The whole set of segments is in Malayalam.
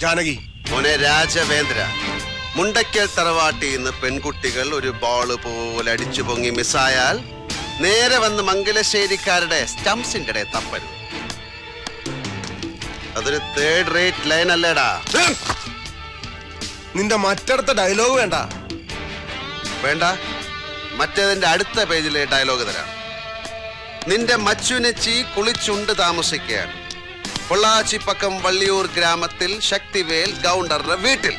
ജാനകി. മോനെ രാജവേന്ദ്ര മുണ്ടയ്ക്കൽ തറവാട്ടിൽ നിന്ന് പെൺകുട്ടികൾ ഒരു ബോൾ പോലെ അടിച്ചു പൊങ്ങി മിസ്സായാൽ നേരെ വന്ന് മംഗലശ്ശേരിക്കാരുടെ സ്റ്റംസിന്റെ ഇടയിൽ തപ്പരുത്. അതൊരു തേർഡ് റേറ്റ് ലൈൻ അല്ലേടാ. നിന്റെ മറ്റടുത്ത ഡയലോഗ് വേണ്ട. വേണ്ട. മറ്റേതിന്റെ അടുത്ത പേജിലെ ഡയലോഗ് തരാം. നിന്റെ മച്ചുനച്ചി കുളിച്ചുണ്ട് താമസിക്കുകയാണ്. പൊള്ളാച്ചിപ്പക്കം വള്ളിയൂർ ഗ്രാമത്തിൽ ശക്തിവേൽ ഗൗണ്ടറുടെ വീട്ടിൽ.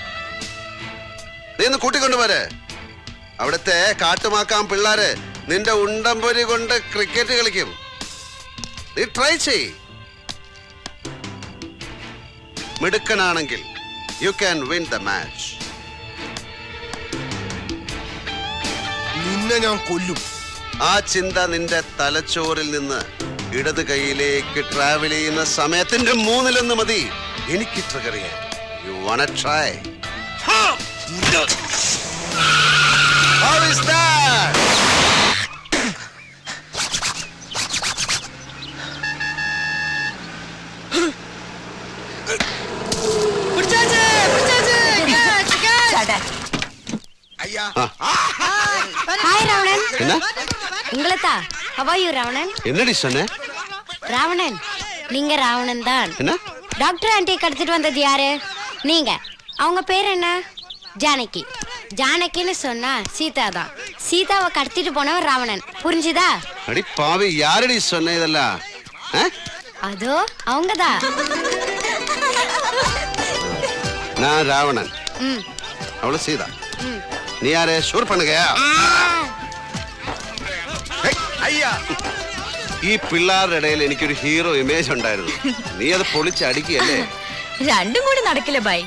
നീ ഒന്ന് കൂട്ടിക്കൊണ്ടുപോരെ അവിടുത്തെ കാട്ടുമാക്കാൻ പിള്ളാര് നിന്റെ ഉണ്ടംപൊരി കൊണ്ട് ക്രിക്കറ്റ് കളിക്കും. നീ ട്രൈ ചെയ് മിടുക്കനാണെങ്കിൽ you can win the match നിന്നെ ഞാൻ കൊല്ലും. ആ ചിന്ത നിന്റെ തലച്ചോറിൽ നിന്ന് ഇടത് കൈയിലേക്ക് ട്രാവൽ ചെയ്യുന്ന സമയത്തിന്റെ മൂന്നിലൊന്ന് മതി. എനിക്ക് ട്രിഗർ ചെയ്യാൻ you wanna try How is that? ஹவாயு ராவணன் என்னடி சொன்ன? ராவணன் நீங்க ராவணன் தான். என்ன? டாக்டர் ஆண்டி கடத்திட்டு வந்தது யாரு? நீங்க. அவங்க பேர் என்ன? ஜானகி. ஜானகின்னு சொன்னா சீதா தான். சீதாவை கடத்திட்டு போனவன் ராவணன் புரிஞ்சுதா? அடி பாவி யாரடி சொன்ன இதெல்லாம்? அதோ அவங்கதான் நான் ராவணன் ம். அவளு சீதா. நீ யாரு? ஷூர் பண்ணுங்க. അയ്യാ. ഈ പിള്ളേരുടെ ഇടയിൽ എനിക്കൊരു ഹീറോ ഇമേജ് ഉണ്ടായിരുന്നു. നീ അത് പൊളിച്ചടിക്കല്ലേ രണ്ടും കൂടി നടക്കില്ല ബൈ?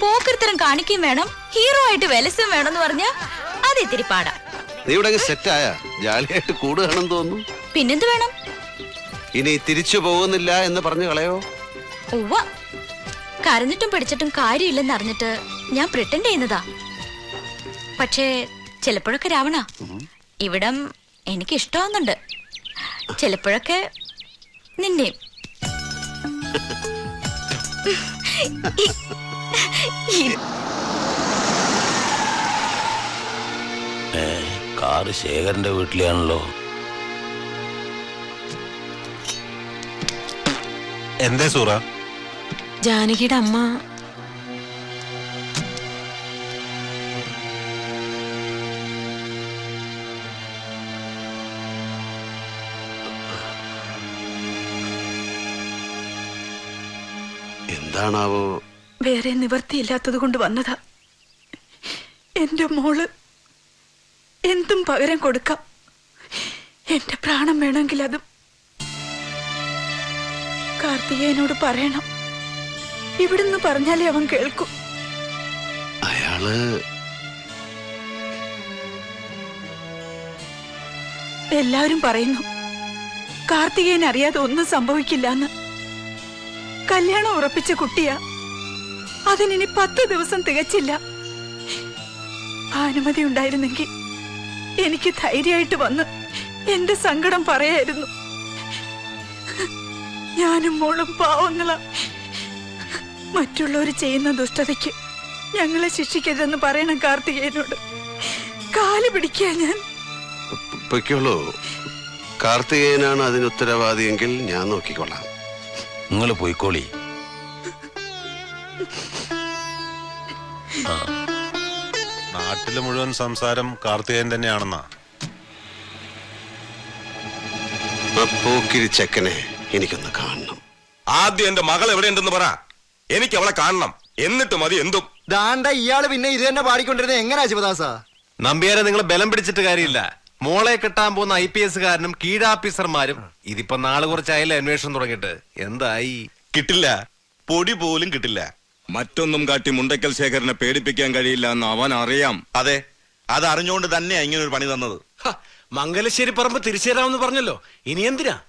പോക്കൃത്തരം കാണിക്കുകയും വേണം ഹീറോ ആയിട്ട് വെലസും വേണം എന്ന് പറഞ്ഞ അത് ഇത്തിരി പാടാ. നീ ഇവിടെ സെറ്റായ ജാലിയായിട്ട് കൂടുകയാണെന്ന് തോന്നുന്നു. പിന്നെന്ത് വേണം? ഇനി തിരിച്ചു പോകുന്നില്ല എന്ന് പറഞ്ഞു കളയോ? ഉവ്വ. കരഞ്ഞിട്ടും പിടിച്ചിട്ടും കാര്യമില്ലെന്ന് അറിഞ്ഞിട്ട് ഞാൻ പ്രിട്ടൻഡ് ചെയ്യുന്നതാ. പക്ഷേ ചിലപ്പോഴൊക്കെ രാവണ. ഇവിടം എനിക്ക് ഇഷ്ടമാവുന്നുണ്ട് ചിലപ്പോഴൊക്കെ നിന്നെയും. കാറ് ശേഖരന്റെ വീട്ടിലാണല്ലോ. എന്തേ സൂറ? ജാനകിയുടെ അമ്മ എന്താണാവോ വേറെ നിവർത്തിയില്ലാത്തത് കൊണ്ട് വന്നതാ. എന്റെ മോൾ എന്തും പകരം കൊടുക്കാം. എന്റെ പ്രാണം വേണമെങ്കിൽ അതും കാർത്തികേനോട് പറയണം. ഇവിടുന്ന് പറഞ്ഞാലേ അവൻ കേൾക്കും. അയാൾ എല്ലാവരും പറയുന്നു കാർത്തികേയൻ അറിയാതെ ഒന്നും സംഭവിക്കില്ലെന്ന്. കല്യാണം ഉറപ്പിച്ച കുട്ടിയാ. അതിനി പത്ത് ദിവസം തികച്ചില്ല. അനുമതി ഉണ്ടായിരുന്നെങ്കിൽ എനിക്ക് ധൈര്യമായിട്ട് വന്ന് എന്റെ സങ്കടം പറയായിരുന്നു. ഞാനും മോളും പാവങ്ങളാ. മറ്റുള്ളവർ ചെയ്യുന്ന ദുഷ്ടതയ്ക്ക് ഞങ്ങളെ ശിക്ഷിക്കരുതെന്ന് പറയണം കാർത്തികേയനോട്. കാൽ പിടിക്കുക ഞാൻ. പൊയ്ക്കോളൂ. കാർത്തികേയനാണ് അതിന് ഉത്തരവാദിയെങ്കിൽ ഞാൻ നോക്കിക്കൊള്ളാം. നിങ്ങൾ പോയിക്കോളി. നാട്ടിൽ മുഴുവൻ സംസാരം കാർത്തികേയൻ തന്നെയാണെന്നാ. പോക്കിരി ചെക്കനെ എനിക്കൊന്ന് കാണണം. ആദ്യം എന്റെ മകൾ എവിടെയുണ്ടെന്ന് പറ. എനിക്ക് അവളെ കാണണം. എന്നിട്ട് മതി എന്തും. ദാണ്ട ഇയാൾ പിന്നെ ഇത് തന്നെ പാടിക്കൊണ്ടിരുന്നത് എങ്ങനെയാ ശിവദാസ? നമ്പിയാരെ നിങ്ങൾ ബലം പിടിച്ചിട്ട് കാര്യമില്ല. മോളെ കെട്ടാൻ പോകുന്ന ഐ പി എസുകാരനും കീഴാഫീസർമാരും ഇതിപ്പോ നാളെ കുറച്ചായാലും അന്വേഷണം തുടങ്ങിയിട്ട്? എന്തായി? കിട്ടില്ല. പൊടി പോലും കിട്ടില്ല. മറ്റൊന്നും കാട്ടി മുണ്ടക്കൽ ശേഖരനെ പേടിപ്പിക്കാൻ കഴിയില്ല എന്ന് അവൻ അറിയാം. അതെ. അത് അറിഞ്ഞുകൊണ്ട് തന്നെയാ ഇങ്ങനെ ഒരു പണി തന്നത്. ഹ, മംഗലശ്ശേരി പറമ്പ് തിരിച്ചു തരാമെന്ന് പറഞ്ഞല്ലോ. ഇനി എന്തിനാ?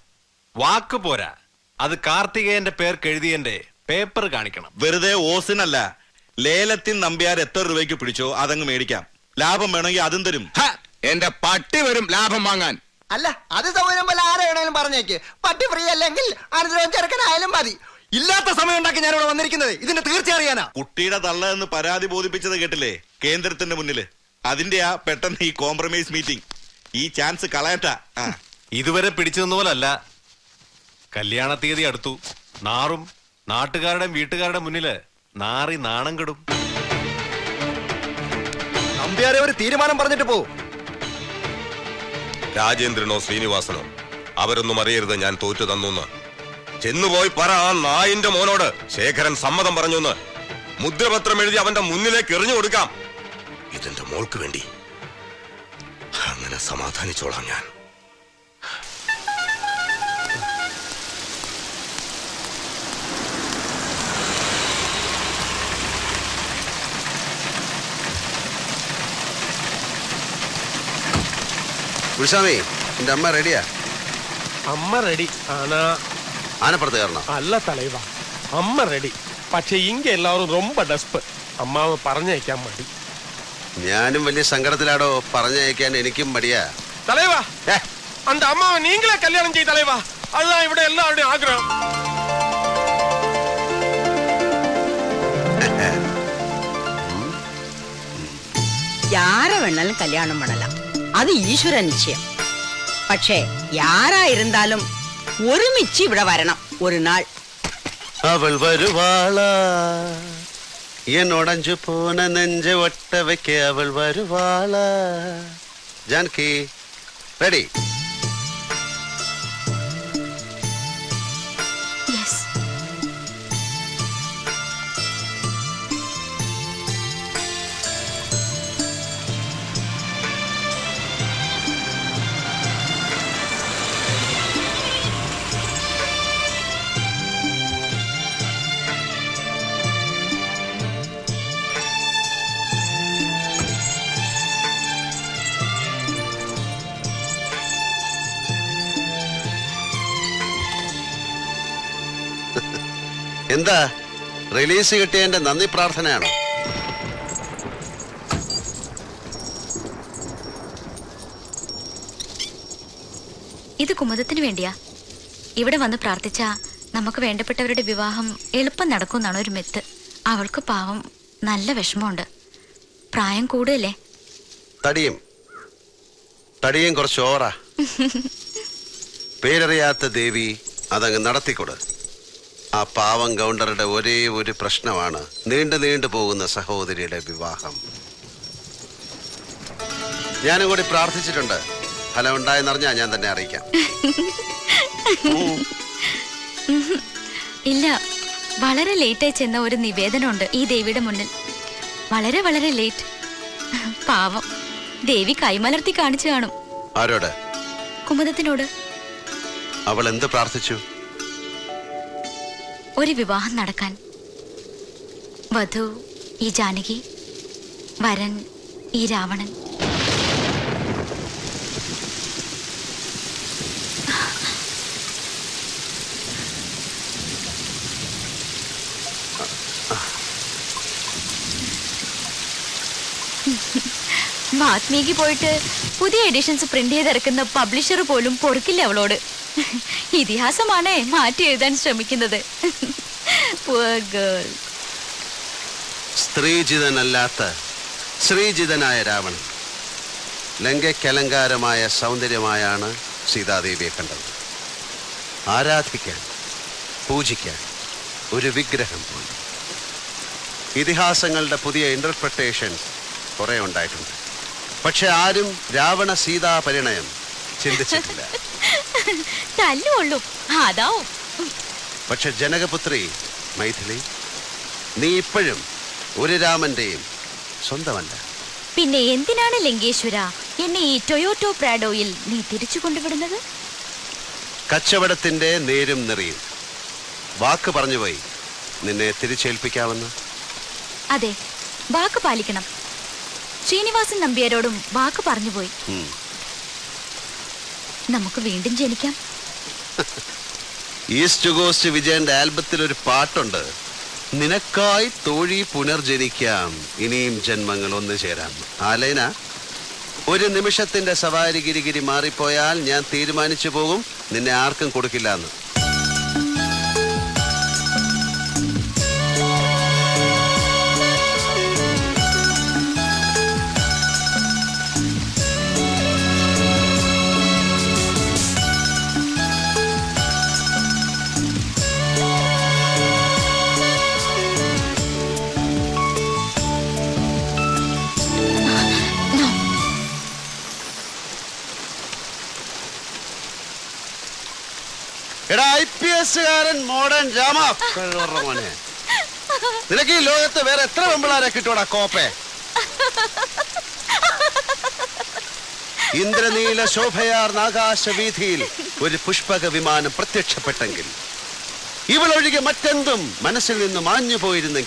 വാക്ക് പോരാ. അത് കാർത്തികേന്റെ പേർക്ക് എഴുതിയന്റെ പേപ്പർ കാണിക്കണം. വെറുതെ ഓസിനല്ല. ലേലത്തിൽ നമ്പ്യാർ എത്ര രൂപയ്ക്ക് പിടിച്ചോ അതങ്ങ് മേടിക്കാം. ലാഭം വേണമെങ്കിൽ അതും തരും. ഹ, എന്റെ പട്ടി വരും ലാഭം വാങ്ങാൻ. അല്ല അത് സൗകര്യം പോലെ ആരെ വേണേലും പറഞ്ഞേക്ക്. പട്ടി ഫ്രീ അല്ലെങ്കിൽ അനുദ്രവം ചെറുക്കനായാലും മതി. ഇല്ലാത്ത സമയം ഉണ്ടാക്കി ഞാൻ ഇവിടെ വന്നിരിക്കുന്നത്. ഇതിന്റെ തീർച്ച അറിയാനാ. കുട്ടിയുടെ തള്ള എന്ന് പരാതി ബോധിപ്പിച്ചത് കേട്ടില്ലേ? കേന്ദ്രത്തിന്റെ മുന്നിൽ. ആ പെട്ടെന്ന് ഈ കോംപ്രമൈസ് മീറ്റിംഗ് ഈ ചാൻസ് കളയട്ട. ഇതുവരെ പിടിച്ചു നിന്ന പോലല്ല. കല്യാണ തീയതി അടുത്തു. നാറും നാട്ടുകാരുടെയും വീട്ടുകാരുടെ മുന്നിൽ നാറി നാണം കെടും. നമ്പ്യാരെ ഒരു തീരുമാനം പറഞ്ഞിട്ട് പോ. രാജേന്ദ്രനോ ശ്രീനിവാസനോ? അവരൊന്നും അറിയരുത് ഞാൻ തോറ്റു തന്നു ചെന്നുപോയി പറ ആ നായിന്റെ മോനോട്. ശേഖരൻ സമ്മതം പറഞ്ഞു മുദ്രപത്രം എഴുതി അവന്റെ മുന്നിലേക്ക് എറിഞ്ഞു കൊടുക്കാം. ഇതെന്റെ മോൾക്ക് വേണ്ടി. അങ്ങനെ സമാധാനിച്ചോളാം ഞാൻ. കുൽസ്വാമി എന്റെ അമ്മ റെഡിയാ അമ്മ റെഡി ആന ആനപ്പുറത്ത് കയറണം? അല്ല തലൈവ അമ്മ റെഡി പക്ഷെ ഇങ്ക എല്ലാവരും റൊമ്പ ഡസ്പ് അമ്മാവ് പറഞ്ഞയക്കാൻ മടി. ഞാനും വലിയ സങ്കടത്തിലാടോ പറഞ്ഞയക്കാൻ എനിക്കും മടിയാ. തലൈവ അന്റെ അമ്മാവ് നീങ്ങളെ കല്യാണം ചെയ്ത് തലൈവ. അതാ ഇവിടെ എല്ലാവരുടെയും ആഗ്രഹം. யார വേണാലും കല്യാണം பண்ணலாம் அது ஈஸ்வர நிச்சயம் പക്ഷേ யாரா இருந்தாலும் ഒരുമിച്ച് ഇവിടെ വരണം ഒരു നാൾ അവൾ വരുവാളാ എന്നോടഞ്ചു പോന നെഞ്ച ഒട്ട വെക്ക അവൾ വരുവാളാ ജാനകി റെഡി എന്താ? റിലീസ് കിട്ടിയതിന്റെ നന്ദി പ്രാർത്ഥനയാണോ? ഇത് കുമുദത്തിന് വേണ്ടിയാ. ഇവിടെ വന്ന് പ്രാർത്ഥിച്ച നമുക്ക് വേണ്ടപ്പെട്ടവരുടെ വിവാഹം എളുപ്പം നടക്കുമെന്നാണ് ഒരു മെത്ത്. അവൾക്ക് പാവം നല്ല വിഷമമുണ്ട്. പ്രായം കൂടുതലേ? തടിയും. തടിയും കുറച്ച് ഓവറാ. പേരറിയാത്ത ദേവി അതങ്ങ് നടത്തിക്കൊടു. ആ പാവം ഗൗണ്ടറുടെ ഒരേ ഒരു പ്രശ്നമാണ് നീണ്ടു നീണ്ടു പോകുന്ന സഹോദരിയുടെ വിവാഹം. ഞാനും കൂടി പ്രാർത്ഥിച്ചിട്ടുണ്ട്. ഫലം ഉണ്ടായെന്നറിഞ്ഞാ ഞാൻ തന്നെ അറിയിക്കാം. ഇല്ല വളരെ ലേറ്റായി ചെന്ന ഒരു നിവേദനമുണ്ട് ഈ ദേവിയുടെ മുന്നിൽ. വളരെ വളരെ ലേറ്റ് പാവം. ദേവി കൈമലർത്തി കാണിച്ചു കാണും. ആരോട്? കുമുദത്തിനോട് അവൾ എന്ത് പ്രാർത്ഥിച്ചു? ഒരു വിവാഹം നടക്കാൻ. വധു ഈ ജാനകി വരൻ ഈ രാവണൻ. വാത്മീകി പോയിട്ട് പുതിയ എഡിഷൻസ് പ്രിന്റ് ചെയ്തിറക്കുന്ന പബ്ലിഷർ പോലും പൊറുക്കില്ല അവളോട്? ഇതിഹാസമാണേ മാറ്റി എഴുതാൻ ശ്രമിക്കുന്നത്. സ്ത്രീജിതനല്ലാത്ത ശ്രീജിതനായ രാവണൻ. ലങ്കയ്ക്കലങ്കാരമായ സൗന്ദര്യമായാണ് സീതാദേവിയെ കണ്ടത്. ആരാധിക്കാൻ പൂജിക്കാൻ ഒരു വിഗ്രഹം പോലും. ഇതിഹാസങ്ങളുടെ പുതിയ ഇന്റർപ്രിട്ടേഷൻ കുറെ ഉണ്ടായിട്ടുണ്ട്. പക്ഷെ ആരും രാവണ സീതാ പരിണയം ചിന്തിച്ചിട്ടില്ല. തല്ലുകൊള്ളും. അതാവും. പക്ഷെ ജനകപുത്രി മൈഥിലി നീ ഇപ്പോഴും ഒരു രാമന്റെയും സ്വന്തമല്ല. പിന്നെ എന്തിനാണ് ലങ്കേശ്വര എന്നെ ഈ ടൊയോട്ടോ പ്രാഡോയിൽ നീ തിരിച്ചു കൊണ്ടുവിടുന്നത്? കച്ചവടത്തിന്റെ നേരും നിറയും. വാക്ക് പറഞ്ഞുപോയി നിന്നെ തിരിച്ചേൽപ്പിക്കാമെന്ന്. അതെ വാക്ക് പാലിക്കണം. ശ്രീനിവാസൻ നമ്പ്യാരോടും വാക്ക് പറഞ്ഞുപോയി. നമുക്ക് വീണ്ടും ജനിക്കാം. ഈസ്റ്റ് കോസ്റ്റ് വിജയന്റെ ആൽബത്തിൽ ഒരു പാട്ടുണ്ട്. നിനക്കായി തോഴി പുനർജനിക്കാം. ഇനിയും ജന്മങ്ങൾ ഒന്നു ചേരാം. ആലൈന ഒരു നിമിഷത്തിന്റെ സവാരി ഗിരിഗിരി മാറിപ്പോയാൽ ഞാൻ തീരുമാനിച്ചു പോകും. നിന്നെ ആർക്കും കൊടുക്കില്ല എന്ന് മോഡേൺ മോഡേൺ രാമ. മോനെ. നിനക്ക് ഈ ലോകത്ത് വേറെ എത്ര പെമ്പിളാരെ കിട്ടൂടാ കോപ്പെ? ഇന്ദ്രനീല ശോഭയാർന്ന ആകാശവീഥിയിൽ ഒരു പുഷ്പക വിമാനം പ്രത്യക്ഷപ്പെട്ടെങ്കിൽ ഇവളൊഴികെ മറ്റെന്തും മനസ്സിൽ നിന്ന് മാഞ്ഞു പോയിരുന്നെങ്കിൽ